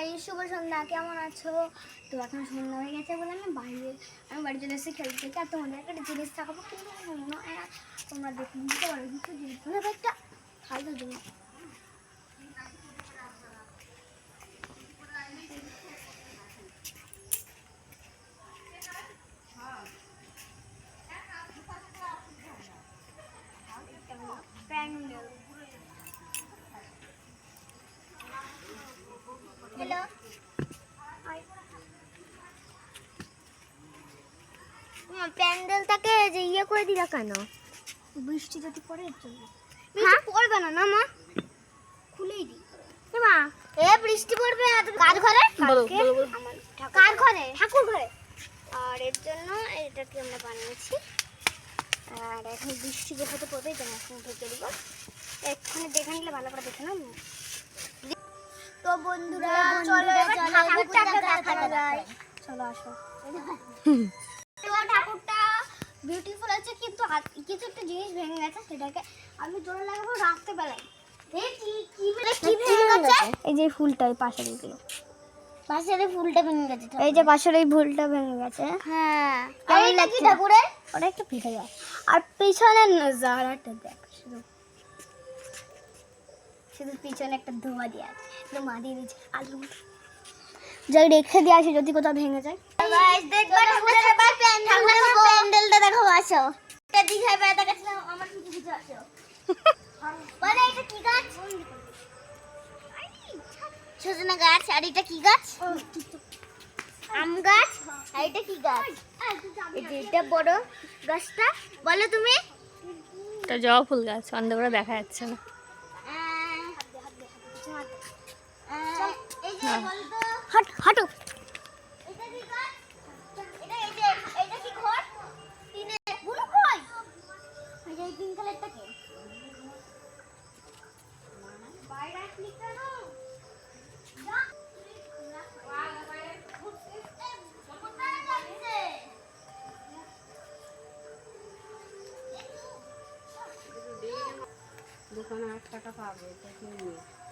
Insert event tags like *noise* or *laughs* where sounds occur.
High, শুভ সন্ধ্যা, কেমন আছো? তো এখন সন্ধ্যা হয়ে গেছে বলে আমি বাইরে, আমি বাড়ি চলে এসে খেলতে। আর তোমাদের একটা জিনিস থাকাবো কিন্তু তোমরা দেখুন দিতে পারো, কিন্তু জিনিস একটা ফালতু জিনিস। প্যান্ডেলটাকে যে ইয়ে করে দিলা কেন? বৃষ্টি যদি পড়ে বৃষ্টি পড়বে না না মা? খুলেই দি মা এ বৃষ্টি পড়বে কার ঘরে? কার ঘরে? ঠাকুর ঘরে। আর এর জন্য এটাকে আমরা বানিয়েছি। আর এখন বৃষ্টি যেহেতু পড়বে যেন এখন ঢেকে দিব। এক্ষুনি দেখে নিলে ভালো করে দেখে নাও। তো বন্ধুরা চলো এবার ঠাকুরটাকে দেখা যায় চলো আসো। *laughs* তো ঠাকুরটা বিউটিফুল আছে কিন্তু কিছু একটা জিনিস ভেঙে গেছে সেটাকে আমি জোরে লাগাবো রাখতে বেলায় কি কি কি ভেঙে গেছে? এই যে ফুলটা এই পাশের এগুলো। পাশের এই ফুলটা ভেঙে গেছে এই যে পাশের এই ফুলটা ভেঙে গেছে। হ্যাঁ। কেমন লাগছে? ঠাকুরের? ওটা একটু ফেটে যায় আর পিছনে নজারাটা দেখ শুধু। শুধু পিছনে একটা ধোয়া দিয়ে আছে। ধোয়া দিয়ে দিয়েছে আলু। যাই রেখে দিয়ে আসি যদি কোথাও ভেঙে যায়। প্যান্ডেলটা দেখো আসো। এটা দিঘায় বেড়াতে গেছিলাম আমার কিছু কিছু আসো। বলে এটা কি গাছ? সজনা গাছ আর এটা কি গাছ? আম গাছ আর এটা কি গাছ? এটা বড় গাছটা বলো তুমি। এটা জবা ফুল গাছ অন্ধকারে দেখা যাচ্ছে না। এই যে। বলতো হাট। হাঁটো যাচ্ছে? দোকানে আট টাকা পাবে এটা কিনে